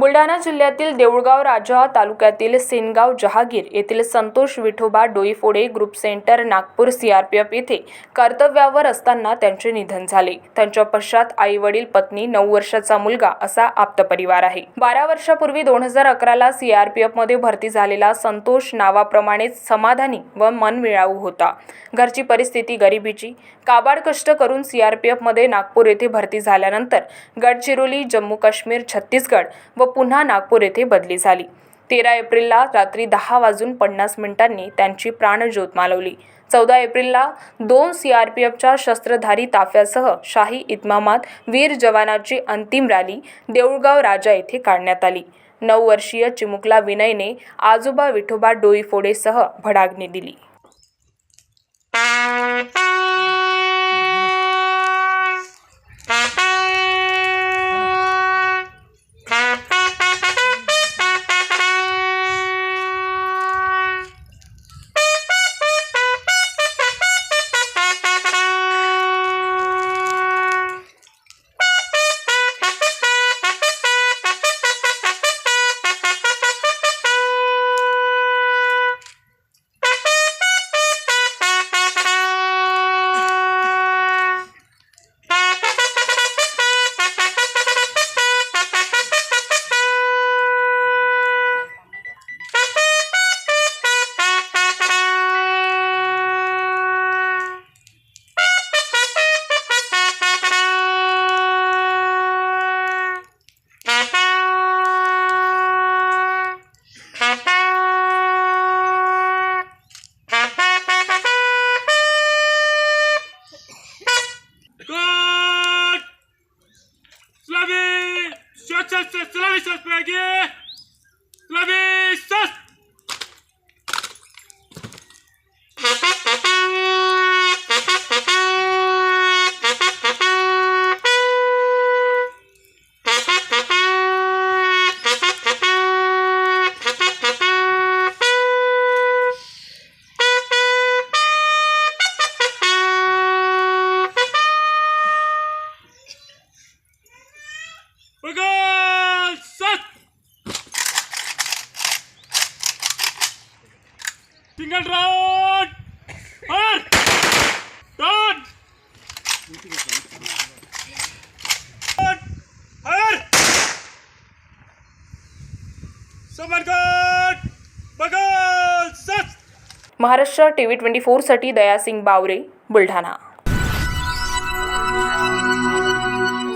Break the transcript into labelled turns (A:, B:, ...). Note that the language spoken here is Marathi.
A: बुलढाणा जिल्ह्यातील देऊळगाव राजा तालुक्यातील सेनगाव जहागीर येथील Santosh Vithoba Doiphode group centre Nagpur CRPF येथे कर्तव्यावर असताना त्यांचे निधन झाले. त्यांच्या पश्चात आई वडील पत्नी नऊ वर्षाचा मुलगा असा आप्त परिवार आहे. बारा वर्षापूर्वी दोन हजार अकराला सीआरपीएफमध्ये भरती झालेला संतोष नावाप्रमाणेच समाधानी व मनमिळाऊ होता. घरची परिस्थिती गरिबीची. काबाड कष्ट करून सीआरपीएफमध्ये नागपूर येथे भरती झाल्यानंतर गडचिरोली जम्मू काश्मीर छत्तीसगड व पुन्हा नागपूर येथे बदली झाली. तेरा एप्रिलला रात्री दहा वाजून पन्नास मिनिटांनी त्यांची प्राणज्योत मालवली. चौदा एप्रिलला दोन सी आर पी एफच्या शस्त्रधारी ताफ्यासह शाही इतमामात वीर जवानाची अंतिम रॅली देऊळगाव राजा येथे काढण्यात आली. नऊ वर्षीय चिमुकला विनयने आजोबा विठोबा डोईफोडेसह भडागणी दिली.
B: ich das BG! Single round! Fire! Done! Fire! Someone got! Bagel! Shot!
A: Maharashtra T V twenty फोरसाठी Dayasingh Baware Buldhana